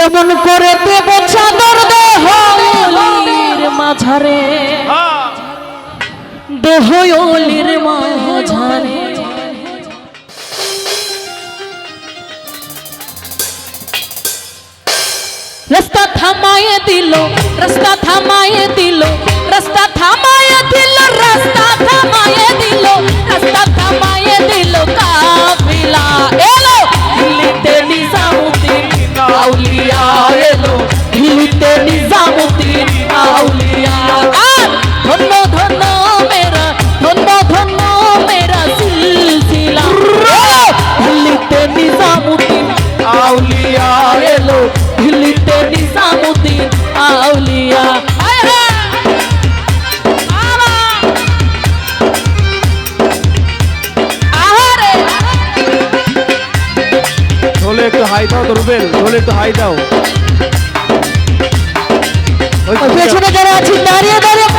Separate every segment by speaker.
Speaker 1: কেমন করে দেব চাদর দেহ মাঝারে? দেহ অলির মাঝারে। রাস্তা থামায়ে দিল, রাস্তা থামায়ে দিল, রাস্তা থামায়ে দিল, রাস্তা থামায়ে দিল, রাস্তা থামায়ে দিল, কাফিলা এলো, দিল্লিতে নিজামুদ্দিন
Speaker 2: কাউলিয়া হাই দাও তো রুবেল ঢোলে একটু হাই দাও।
Speaker 1: পেছনে যারা আছেন দাঁড়িয়ে দাঁড়িয়ে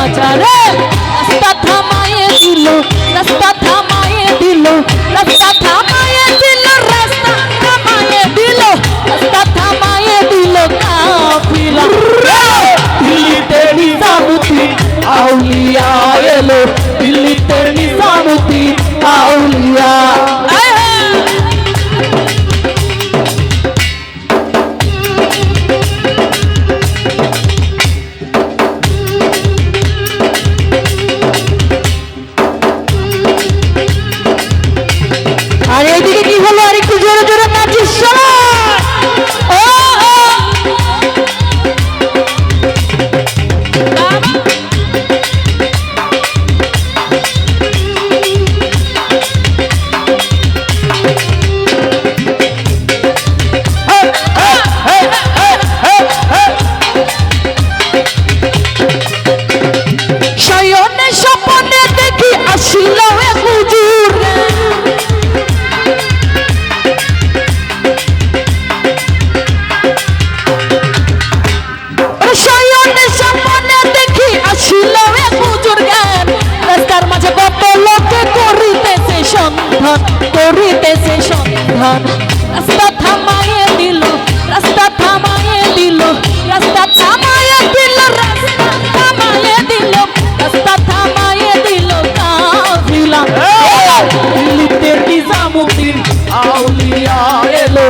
Speaker 1: বাঁচারে ধান রাস্তা থামায়ে দিল রাস্তা থামায়ে দিল রাস্তা থামায়ে দিল রাস্তা থামায়ে দিল রাস্তা থামায়ে দিল কাফিলা। দিল্লিতে নিজামুদ্দিন আউলিয়া এলো।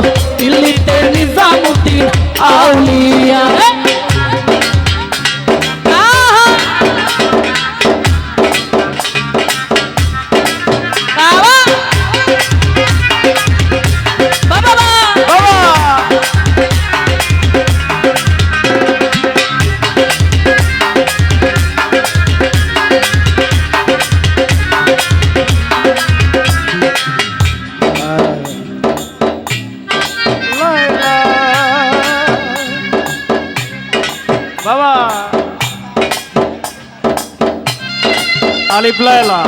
Speaker 2: আলিফ
Speaker 1: লায়লা।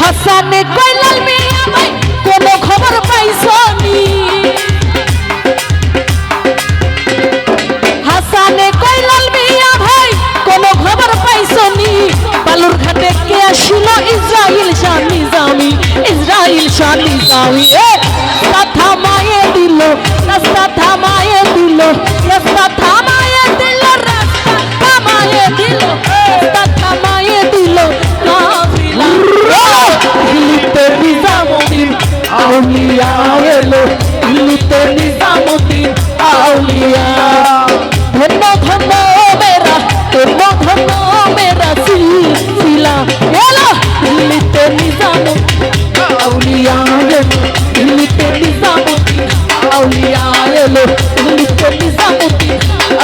Speaker 1: Hassan রানী সাউয়ে কথা মায়ে দিল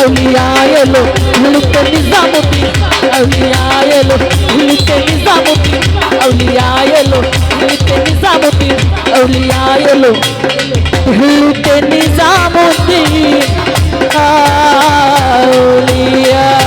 Speaker 1: আউলিয়া এলো লিখতে নিজামুদ্দিন আউলিয়া এলো লিখতে নিজামুদ্দিন আউলিয়া এলো লিখতে নিজামুদ্দিন আউলিয়া এলো লিখতে নিজামুদ্দিন আউলিয়া